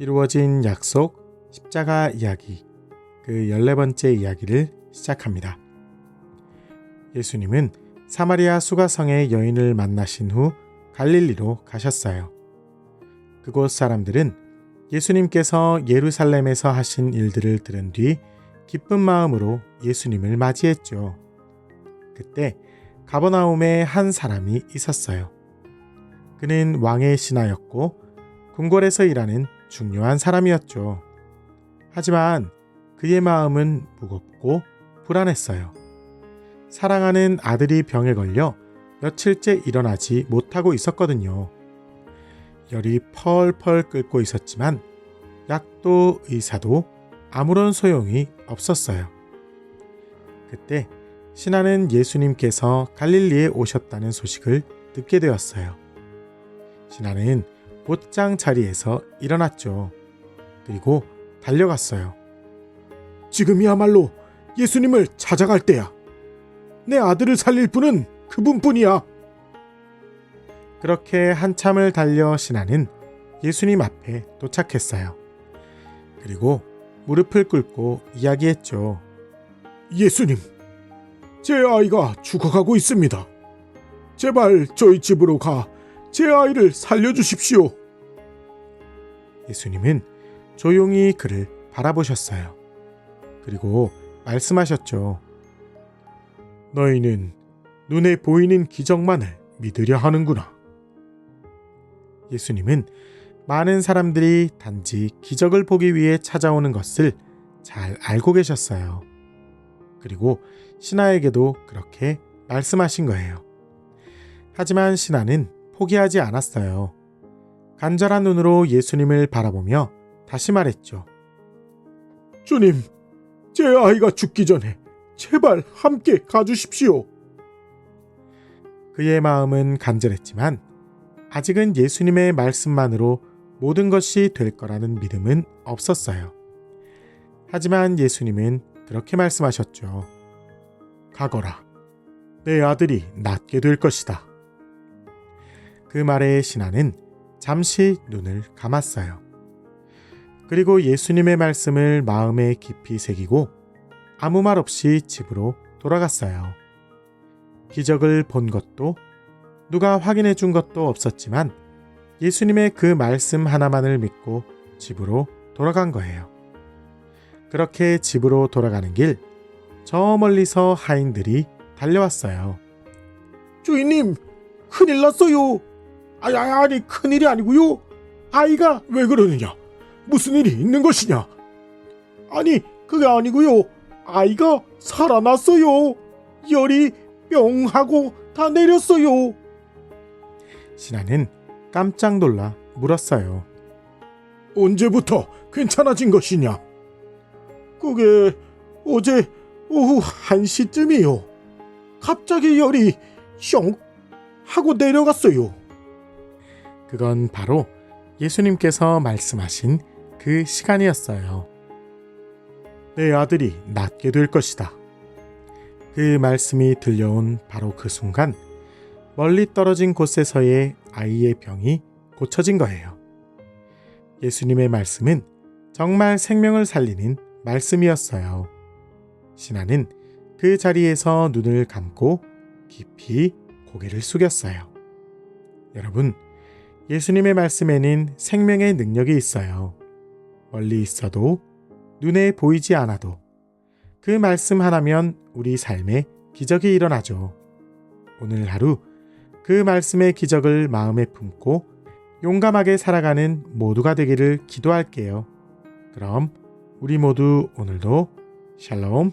이루어진 약속 십자가 이야기 그 14번째 이야기를 시작합니다. 예수님은 사마리아 수가성의 여인을 만나신 후 갈릴리로 가셨어요. 그곳 사람들은 예수님께서 예루살렘에서 하신 일들을 들은 뒤 기쁜 마음으로 예수님을 맞이했죠. 그때 가버나움에 한 사람이 있었어요. 그는 왕의 신하였고 궁궐에서 일하는 중요한 사람이었죠. 하지만 그의 마음은 무겁고 불안했어요. 사랑하는 아들이 병에 걸려 며칠째 일어나지 못하고 있었거든요. 열이 펄펄 끓고 있었지만 약도 의사도 아무런 소용이 없었어요. 그때 신하는 예수님께서 갈릴리에 오셨다는 소식을 듣게 되었어요. 신하는 곧장 자리에서 일어났죠. 그리고 달려갔어요. 지금이야말로 예수님을 찾아갈 때야. 내 아들을 살릴 분은 그분뿐이야. 그렇게 한참을 달려 신하는 예수님 앞에 도착했어요. 그리고 무릎을 꿇고 이야기했죠. 예수님, 제 아이가 죽어가고 있습니다. 제발 저희 집으로 가 제 아이를 살려주십시오. 예수님은 조용히 그를 바라보셨어요. 그리고 말씀하셨죠. 너희는 눈에 보이는 기적만을 믿으려 하는구나. 예수님은 많은 사람들이 단지 기적을 보기 위해 찾아오는 것을 잘 알고 계셨어요. 그리고 신하에게도 그렇게 말씀하신 거예요. 하지만 신하는 포기하지 않았어요. 간절한 눈으로 예수님을 바라보며 다시 말했죠. 주님, 제 아이가 죽기 전에 제발 함께 가주십시오. 그의 마음은 간절했지만 아직은 예수님의 말씀만으로 모든 것이 될 거라는 믿음은 없었어요. 하지만 예수님은 그렇게 말씀하셨죠. 가거라. 내 아들이 낫게 될 것이다. 그 말에 신하는 잠시 눈을 감았어요. 그리고 예수님의 말씀을 마음에 깊이 새기고 아무 말 없이 집으로 돌아갔어요. 기적을 본 것도 누가 확인해 준 것도 없었지만 예수님의 그 말씀 하나만을 믿고 집으로 돌아간 거예요. 그렇게 집으로 돌아가는 길, 저 멀리서 하인들이 달려왔어요. 주인님, 큰일 났어요. 아니, 아니, 큰일이 아니고요. 아이가 왜 그러느냐? 무슨 일이 있는 것이냐? 아니, 그게 아니고요. 아이가 살아났어요. 열이 뿅 하고 다 내렸어요. 신하는 깜짝 놀라 물었어요. 언제부터 괜찮아진 것이냐? 그게 어제 오후 1시쯤이요. 갑자기 열이 숑 하고 내려갔어요. 그건 바로 예수님께서 말씀하신 그 시간이었어요. 내 아들이 낫게 될 것이다. 그 말씀이 들려온 바로 그 순간 멀리 떨어진 곳에서의 아이의 병이 고쳐진 거예요. 예수님의 말씀은 정말 생명을 살리는 말씀이었어요. 신하는 그 자리에서 눈을 감고 깊이 고개를 숙였어요. 여러분, 예수님의 말씀에는 생명의 능력이 있어요. 멀리 있어도 눈에 보이지 않아도 그 말씀 하나면 우리 삶에 기적이 일어나죠. 오늘 하루 그 말씀의 기적을 마음에 품고 용감하게 살아가는 모두가 되기를 기도할게요. 그럼 우리 모두 오늘도 샬롬